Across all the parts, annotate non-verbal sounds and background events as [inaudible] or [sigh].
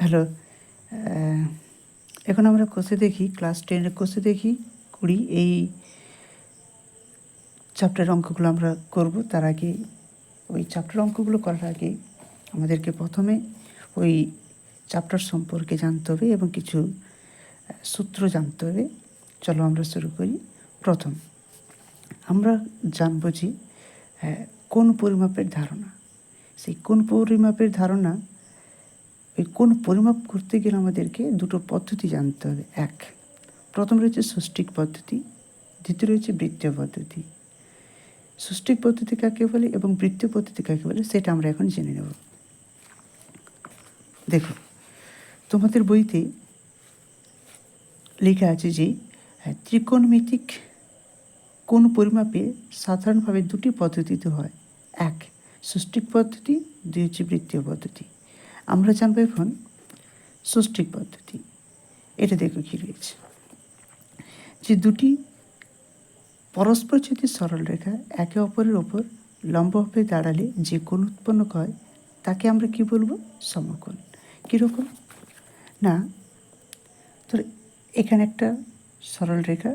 Hello এখন আমরা কোষে দেখি, ক্লাস টেনের কোষে দেখি কুড়ি এই চ্যাপ্টার অঙ্কগুলো আমরা করব। তার আগে ওই চ্যাপ্টার অঙ্কগুলো করার আগে আমাদেরকে প্রথমে ওই চ্যাপ্টার সম্পর্কে জানতে হবে এবং কিছু সূত্র জানতে হবে। চলো আমরা শুরু করি। প্রথম, আমরা জানব যে কোন পরিমাপের ধারণা? সেই কোন পরিমাপের ধারণা ওই কোন পরিমাপ করতে গেলে আমাদেরকে দুটো পদ্ধতি জানতে হবে। এক প্রথম রয়েছে সুষ্টিক পদ্ধতি দ্বিতীয় রয়েছে বৃত্তীয় পদ্ধতি। সুষ্টিক পদ্ধতি কাকে বলে এবং বৃত্তীয় পদ্ধতি কাকে বলে সেটা আমরা এখন জেনে নেব। দেখো তোমাদের বইতে লেখা আছে যে হ্যাঁ, ত্রিকোণমিতিক কোন পরিমাপে সাধারণভাবে দুটি পদ্ধতিতে হয়। এক সুষ্টিক পদ্ধতি দুই হচ্ছে বৃত্তীয় পদ্ধতি। আমরা জানব এখন সুষ্টিক পদ্ধতি। এটা দেখো কি রয়েছে। যে দুটি পরস্পর যদি সরল রেখা একে অপরের ওপর লম্বভাবে দাঁড়ালে যে কোণ উৎপন্ন হয়, তাকে আমরা কি বলব? সমকোণ। কীরকম? না তো এখানে একটা সরল রেখা,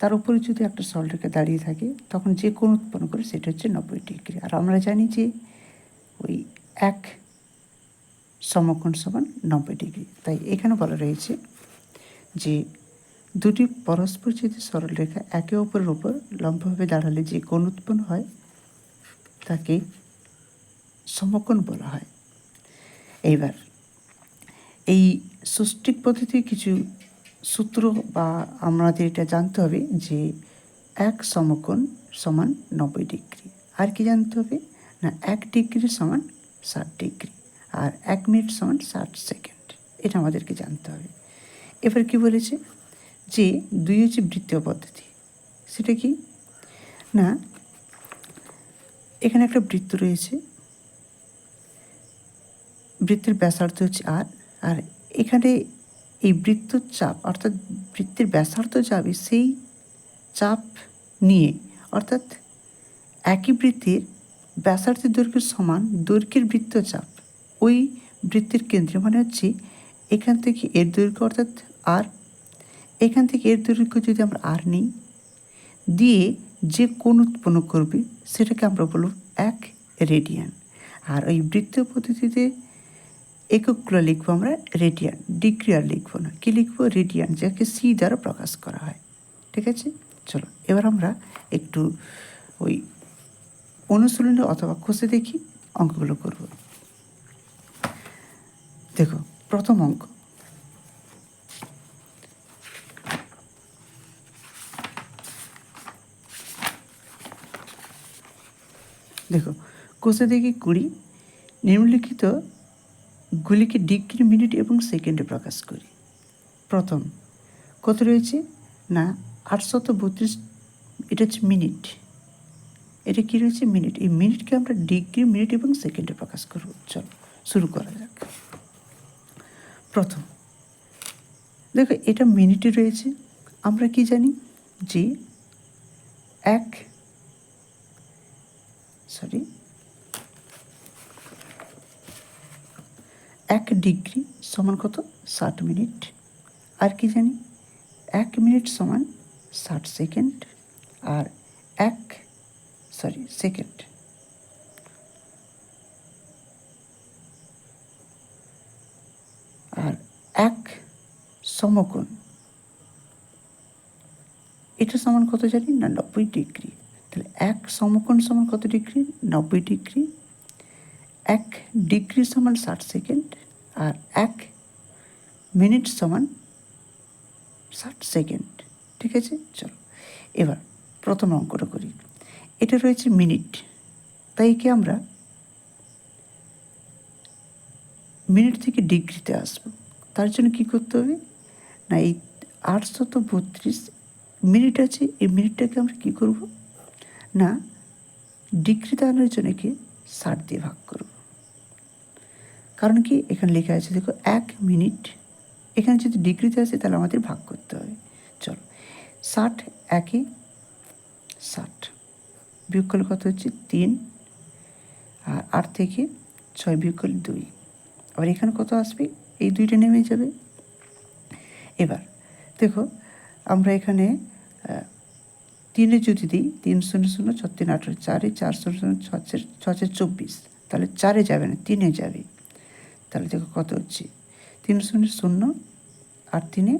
তার উপরে যদি একটা সরল রেখা দাঁড়িয়ে থাকে, তখন যে কোণ উৎপন্ন করে সেটা হচ্ছে নব্বই ডিগ্রি। আর আমরা জানি যে ওই এক সমকোণ সমান নব্বই ডিগ্রি। তাই এখানে বলা রয়েছে যে দুটি পরস্পর যদি সরল রেখা একে অপরের উপর লম্বভাবে দাঁড়ালে যে কোণ উৎপন্ন হয়, তাকে সমকোণ বলা হয়। এইবার এই সুষ্টিক পদ্ধতির কিছু সূত্র বা আমাদের এটা জানতে হবে যে এক সমকোণ সমান নব্বই ডিগ্রি। আর কি জানতে হবে? না, এক ডিগ্রি সমান ষাট ডিগ্রি। আর এক মিনিট সমান ষাট সেকেন্ড এটা আমাদেরকে জানতে হবে। এবার কি বলেছে? যে দুই হচ্ছে বৃত্তীয় পদ্ধতি। সেটা কি? না, এখানে একটা বৃত্ত রয়েছে। বৃত্তের ব্যাসার্ধ হচ্ছে আর আর এখানে এই বৃত্তর চাপ, অর্থাৎ বৃত্তের ব্যাসার্ধ যাবে সেই চাপ নিয়ে, অর্থাৎ একই বৃত্তের ব্যাসার্ধের দৈর্ঘ্যের সমান দৈর্ঘ্যের বৃত্ত চাপ ওই বৃত্তের কেন্দ্রে মানে হচ্ছে এখান থেকে এর দৈর্ঘ্য অর্থাৎ আর এখান থেকে এর দৈর্ঘ্য যদি আমরা আর নিই, দিয়ে যে কোণ উৎপন্ন করবে সেটাকে আমরা বলব এক রেডিয়ান। আর ওই বৃত্তীয় পদ্ধতিতে এককগুলো লিখব আমরা রেডিয়ান, ডিগ্রি আর লিখব না। কী লিখব? রেডিয়ান, যাকে সি দ্বারা প্রকাশ করা হয়। ঠিক আছে? চলো, এবার আমরা একটু ওই অনুশীলনে অথবা খসে দেখি অঙ্কগুলো করব। দেখো, প্রথম অঙ্ক। দেখো, কোষে দেখি কুড়ি, নিম্নলিখিত গুলিকে ডিগ্রি মিনিট এবং সেকেন্ডে প্রকাশ করি। প্রথম, কত রয়েছে? না, আটশত বত্রিশ, এটা হচ্ছে মিনিট। এটা কী রয়েছে? মিনিট। এই মিনিটকে আমরা ডিগ্রি, মিনিট এবং সেকেন্ডে প্রকাশ করব। চলো, শুরু করা যাক। প্রথম। দেখো, এটা মিনিটে রয়েছে। আমরা কি জানি? যে এক সরি এক ডিগ্রি সমান কত? ষাট মিনিট। আর কি জানি? এক মিনিট সমান ষাট সেকেন্ড। আর এক সরি সেকেন্ড আর এক সমকোণ। এটা সমান কত জানি? না, নব্বই ডিগ্রি। তাহলে এক সমকোণ সমান কত ডিগ্রি? নব্বই ডিগ্রি। এক ডিগ্রি সমান ষাট সেকেন্ড আর এক মিনিট সমান ষাট সেকেন্ড। ঠিক আছে? চলো, এবার প্রথম অঙ্কটা করি। এটা রয়েছে মিনিট। তাই কি আমরা মিনিট থেকে ডিগ্রিতে আসব? তার জন্য কী করতে হবে? না, এই আটশত বত্রিশ মিনিট আছে, এই মিনিটটাকে আমরা কী করব? না ডিগ্রিতে আনার জন্য কি? ষাট দিয়ে ভাগ করব। কারণ কি? এখানে লেখা আছে, দেখো, এক মিনিট। এখানে যদি ডিগ্রিতে আসে, তাহলে আমাদের ভাগ করতে হবে। চলো, ষাট, একে ষাট। বিয়োগ করলে কত হচ্ছে? তিন। আর আট থেকে ছয় বিয়োগ করলে দুই। আবার এখানে কত আসবে? এই দুইটা নেমে যাবে। এবার, দেখো, আমরা এখানে তিনে যদি দিই, তিন শূন্য শূন্য ছ তিন, আঠারো, চারে চার শূন্য শূন্য ছচ্ছে ছচ্ছে চব্বিশ, তাহলে চারে যাবে না, তিনে যাবে। তাহলে দেখো কত হচ্ছে? তিন শূন্য শূন্য আর তিনে,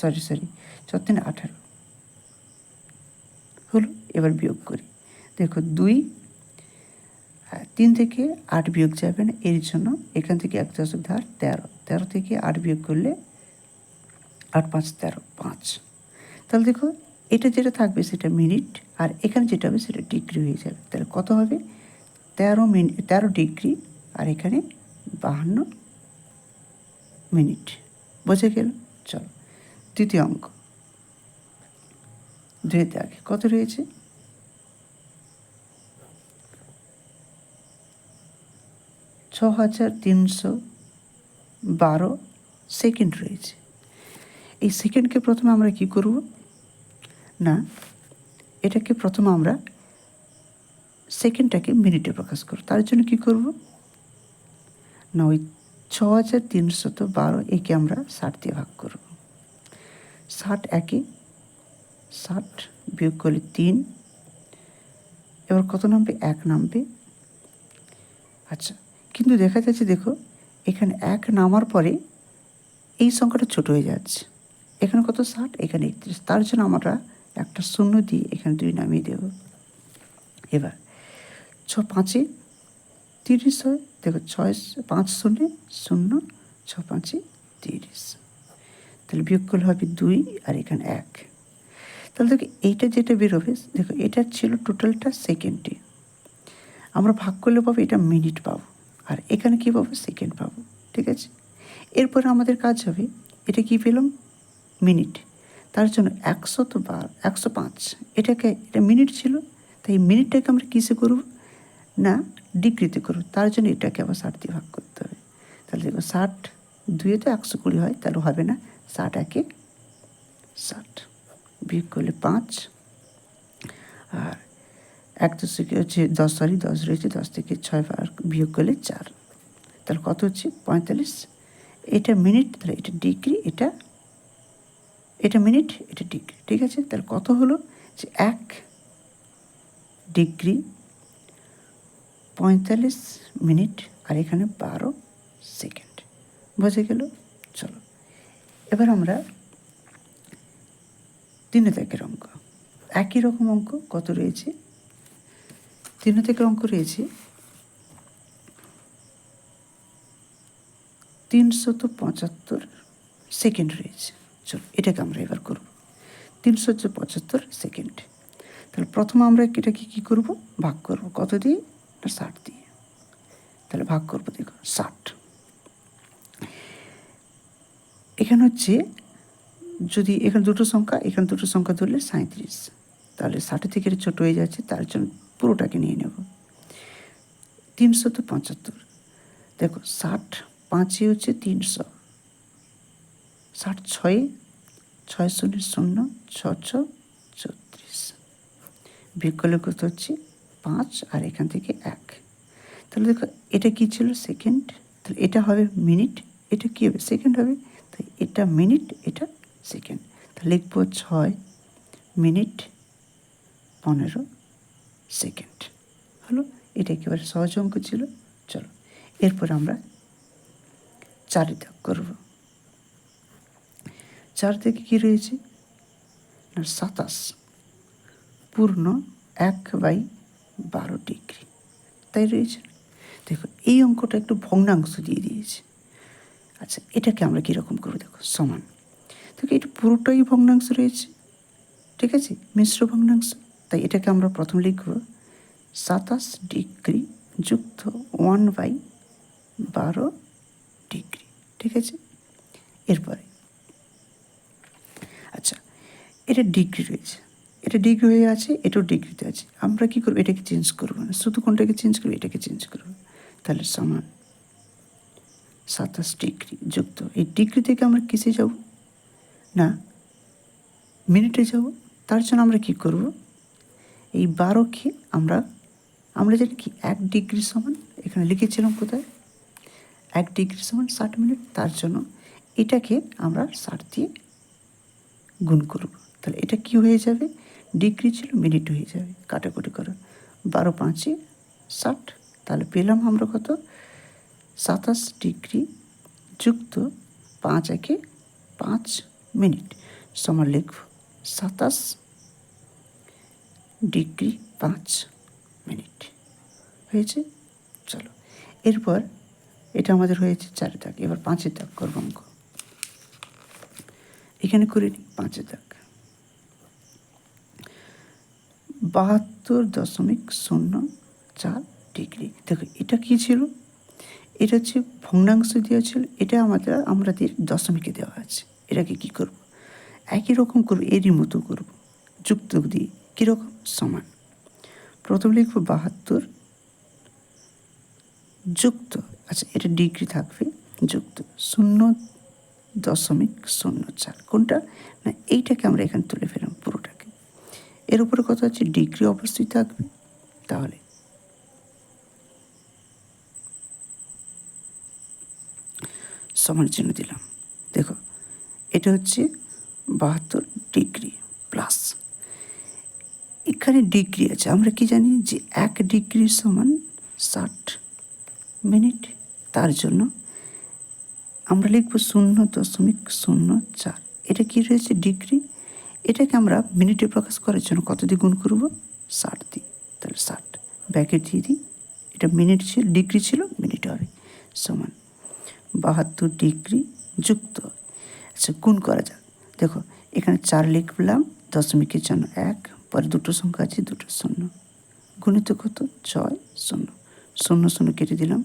সরি সরি ছ তিন, আঠারো। হলো, এবার বিয়োগ করি। দেখো, দুই তিন থেকে আট বিয়োগ যাবেন, এর জন্য এখান থেকে এক দশক ধার তেরো। তেরো থেকে আট বিয়োগ করলে আট পাঁচ তেরো, পাঁচ। তাহলে দেখো, এটা যেটা থাকবে সেটা মিনিট, আর এখানে যেটা হবে সেটা ডিগ্রি হয়ে যাবে। তাহলে কত হবে? তেরো মিনিট তেরো ডিগ্রি, আর এখানে বাহান্ন মিনিট। বোঝা গেল? চলো, তৃতীয় অঙ্ক। দুয়েতে আগে কত রয়েছে? ছ হাজার তিনশো বারো সেকেন্ড রয়েছে। এই সেকেন্ডকে প্রথমে আমরা কি করব? না, এটাকে প্রথমে আমরা সেকেন্ডটাকে মিনিটে প্রকাশ করব। তার জন্য কি করব? না, ওই ছ হাজার তিনশত বারো, একে আমরা ষাট দিয়ে ভাগ করব। ষাট একে ষাট বিয়োগ করলে তিন, এবার কত নামবে? এক নামবে। আচ্ছা কিন্তু দেখা যাচ্ছে, দেখো, এখানে এক নামার পরে এই সংখ্যাটা ছোট হয়ে যাচ্ছে। এখানে কত? ষাট, এখানে একত্রিশ। তার জন্য আমরা একটা শূন্য দিয়ে এখানে দুই নামিয়ে দেব। এবার, ছ, পাঁচে তিরিশ হয়। দেখো, ছয়, পাঁচ শূন্য শূন্য, ছ, পাঁচে তিরিশ। তাহলে বিয়োগ করলে হবে দুই আর এখানে এক। তাহলে দেখো, এইটা যেটা বেরোবে, দেখো এটা ছিল টোটালটা সেকেন্ডে আমরা ভাগ করলে পাবো, এটা মিনিট পাবো। আর এখানে কী পাবো সেকেন্ড পাবো? ঠিক আছে? এরপরে আমাদের কাজ হবে, এটা কি পেলাম? মিনিট তার জন্য একশো তো বার একশো পাঁচ। এটাকে, এটা মিনিট ছিল, তাই মিনিটটাকে আমরা কিসে করব? না ডিগ্রিতে করব। তার জন্য এটাকে আবার ষাট দিয়ে ভাগ করতে হবে। তাহলে দেখো ষাট দুয়ে তো একশো কুড়ি হয়, তাহলে হবে না, ষাট একে ষাট বিয়োগ করলে পাঁচ। আর এক দশ থেকে হচ্ছে, দশ সরি, দশ রয়েছে, দশ থেকে ছয় বার বিয়োগ করলে চার। তাহলে কত হচ্ছে? পঁয়তাল্লিশ। এটা মিনিট তাহলে এটা ডিগ্রি এটা এটা মিনিট এটা ডিগ্রি ঠিক আছে? তাহলে কত হলো? যে এক ডিগ্রি পঁয়তাল্লিশ মিনিট আর এখানে বারো সেকেন্ড বোঝা গেল? চলো। এবার আমরা তিন থেকে অঙ্ক। একই রকম অঙ্ক, কত রয়েছে? তিন থেকে অঙ্ক রয়েছে। তিনশত পঁচাত্তর সেকেন্ড রয়েছে। চলো, এটাকে আমরা এবার করব। তিনশো পঁচাত্তর সেকেন্ড তাহলে প্রথম আমরা এটাকে কী করব? ভাগ করব। কত দিয়ে? না, ষাট দিয়ে। তাহলে ভাগ করব, দেখো, ষাট। এখানে হচ্ছে, যদি এখানে দুটো সংখ্যা, এখানে দুটো সংখ্যা ধরলে সাঁত্রিশ তাহলে ষাটের থেকে ছোটো হয়ে যাচ্ছে, তার জন্য পুরোটাকে নিয়ে নেব। তিনশো তো পঁচাত্তর। দেখো, ষাট পাঁচে হচ্ছে তিনশো। ষাট ছয়ে, ছয় শূন্য শূন্য, ছ ছ চৌত্রিশ বিকল্প হচ্ছে? পাঁচ, আর এখান থেকে এক। তাহলে দেখো, এটা কী ছিল? সেকেন্ড। তাহলে এটা হবে মিনিট, এটা কী হবে? সেকেন্ড হবে। তাই এটা মিনিট, এটা সেকেন্ড। তাহলে লিখব ছয়, মিনিট পনেরো। সেকেন্ড হলো, এটা একেবারে সহজ অঙ্ক ছিল। চলো, এরপর আমরা চারে দাগ করব। চার থেকে কী রয়েছে? না, সাতাশ। পূর্ণ এক বাই বারো ডিগ্রি। তাই রয়েছে দেখো, এই অঙ্কটা একটু ভগ্নাংশ দিয়ে দিয়েছে। আচ্ছা এটাকে আমরা কীরকম করব? দেখো, সমান। দেখো, এটা পুরোটাই ভগ্নাংশ রয়েছে। ঠিক আছে? মিশ্র ভগ্নাংশ। তাই এটাকে আমরা প্রথম লিখব, সাতাশ ডিগ্রি যুক্ত ওয়ান বাই বারো ডিগ্রি, ঠিক আছে? এরপরে আচ্ছা এটা ডিগ্রি রয়েছে, এটা ডিগ্রি হয়ে আছে, এটাও ডিগ্রিতে আছে, আমরা কী করব, এটাকে চেঞ্জ করব না, শুধু কোনটাকে চেঞ্জ করব, এটাকে চেঞ্জ করব, তাহলে সমান সাতাশ ডিগ্রি যুক্ত, এই ডিগ্রি থেকে আমরা কিসে যাব? না, মিনিটে যাব, তার জন্য আমরা কি করব? এই বারোকে আমরা আমরা জানি কি, এক ডিগ্রি সমান, এখানে লিখেছিলাম কোথায়? এক ডিগ্রি সমান ষাট মিনিট, তার জন্য এটাকে আমরা ষাট দিয়ে গুণ করব। তাহলে এটা কি হয়ে যাবে? ডিগ্রি ছিল মিনিট হয়ে যাবে, কাটাকুটি করো বারো পাঁচে ষাট, তাহলে পেলাম আমরা কত? সাতাশ ডিগ্রি যুক্ত পাঁচ একে পাঁচ মিনিট, সমান লিখব সাতাশ ডিগ্রি পাঁচ মিনিট। হয়েছে? চলো। এরপর এটা আমাদের হয়েছে চারের দাগ। এবার পাঁচের দাগ করব অঙ্ক। এখানে করে নিই পাঁচের দাগ। বাহাত্তর দশমিক শূন্য চার ডিগ্রি। দেখো, এটা কী ছিল? এটা হচ্ছে ভগ্নাংশ দেওয়া ছিল। এটা আমাদের আমাদের দশমিকে দেওয়া আছে। এটাকে কি করব? একই রকম করব এরই মতো করব। যুক্ত দিয়ে। কীরকম? সমান। প্রথমে লিখব বাহাত্তর। যুক্ত আচ্ছা এটা ডিগ্রি থাকবে। যুক্ত, শূন্য দশমিক শূন্য চার। কোনটা? না, এইটাকে আমরা এখানে তুলে ফেলাম পুরোটাকে। এর উপরে কথা হচ্ছে ডিগ্রি অবশ্যই থাকবে। তাহলে সমান চিহ্ন দিলাম। দেখো, এটা হচ্ছে বাহাত্তর ডিগ্রি প্লাস। এখানে ডিগ্রি আছে। আমরা কি জানি যে এক ডিগ্রি সমান ষাট মিনিট, তার জন্য আমরা লিখব শূন্য দশমিক শূন্য চার। এটা কি রয়েছে ডিগ্রি? এটাকে আমরা মিনিটে প্রকাশ করার জন্য কত দিয়ে গুণ করব? ষাট দিই তাহলে ষাট। ব্যাকেট দিয়ে দিই। এটা মিনিট ছিল, ডিগ্রি ছিল, মিনিট হবে। সমান বাহাত্তর ডিগ্রি যুক্ত আচ্ছা গুণ করা যাক। দেখো, এখানে চার লিখলাম, দশমিকের জন্য এক পরে দুটো সংখ্যা আছে দুটো শূন্য। গুণিত কত? ছয় শূন্য। শূন্য শূন্য কেটে দিলাম।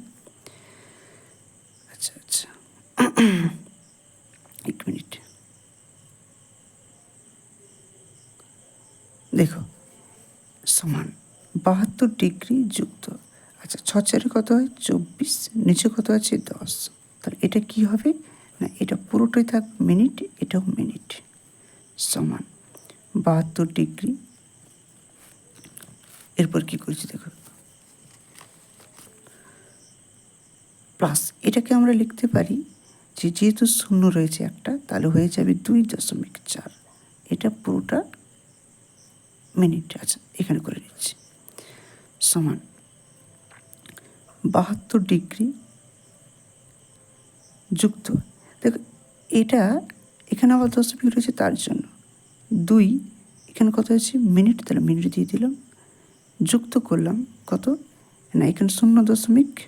আচ্ছা আচ্ছা। [clears throat] এক মিনিট। দেখো, সমান বাহাত্তর ডিগ্রি যুক্ত। আচ্ছা ছ চারে কত হয়? চব্বিশ। নিচে কত আছে? দশ। তাহলে এটা কি হবে? না, এটা পুরোটাই থাক মিনিট, এটাও মিনিট। সমান বাহাত্তর ডিগ্রি এরপর কি করছি দেখো। প্লাস এটাকে আমরা লিখতে পারি যে যেহেতু শূন্য রয়েছে একটা, তাহলে হয়ে যাবে দুই দশমিক চার। এটা পুরোটা মিনিট আচ্ছা এখানে করে নিচ্ছি। সমান বাহাত্তর ডিগ্রি যুক্ত। দেখো, এটা এখানে আবার দশমিক রয়েছে তার জন্য। দুই, এখানে কত হয়েছে? মিনিট তাহলে মিনিট দিয়ে দিলাম। যুক্ত করলাম। কত? না, এখানে শূন্য দশমিক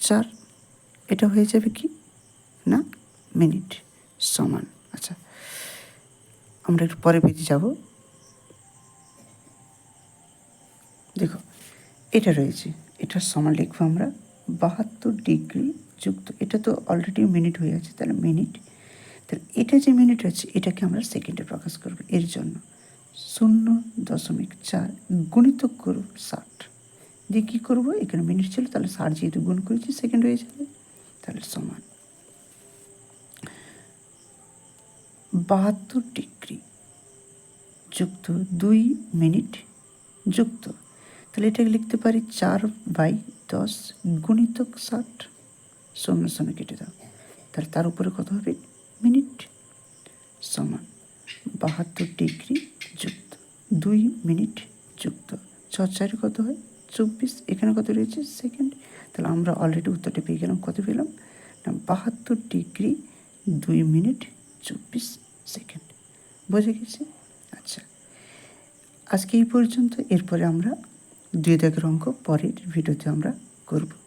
চার। এটা হয়ে যাবে কি? না, মিনিট সমান। আচ্ছা আমরা একটু পরে পেজে যাব। দেখো, এটা রয়েছে। এটা সমান লিখব আমরা। বাহাত্তর ডিগ্রি যুক্ত। এটা তো অলরেডি মিনিট হয়ে আছে তাহলে মিনিট। তাহলে এটা যে মিনিট আছে, এটাকে আমরা সেকেন্ডে প্রকাশ করব এর জন্য। শূন্য দশমিক চার গুণিত করব ষাট। দিয়ে কী করব? এখানে মিনিট ছিল, তাহলে ষাট যেহেতু গুণ করেছি সেকেন্ড হয়ে যাবে। তাহলে সমান বাহাত্তর ডিগ্রি যুক্ত দুই মিনিট যুক্ত। তাহলে এটাকে লিখতে পারি চার বাই দশ গুণিতক ষাট। শূন্য শূন্য কেটে দাও। তাহলে তার উপরে কত হবে? মিনিট সমান বাহাত্তর ডিগ্রি দুই মিনিট যুক্ত। ছ চারি কত হয়? চব্বিশ। এখানে কত রয়েছে? সেকেন্ড। তাহলে আমরা অলরেডি উত্তরটা পেয়ে গেলাম। কত পেলাম? না, বাহাত্তর ডিগ্রি দুই মিনিট চব্বিশ সেকেন্ড। বোঝা গেছে? আচ্ছা। আজকে এই পর্যন্ত। এরপরে আমরা দুই দাগের অঙ্ক পরের ভিডিওতে আমরা করব।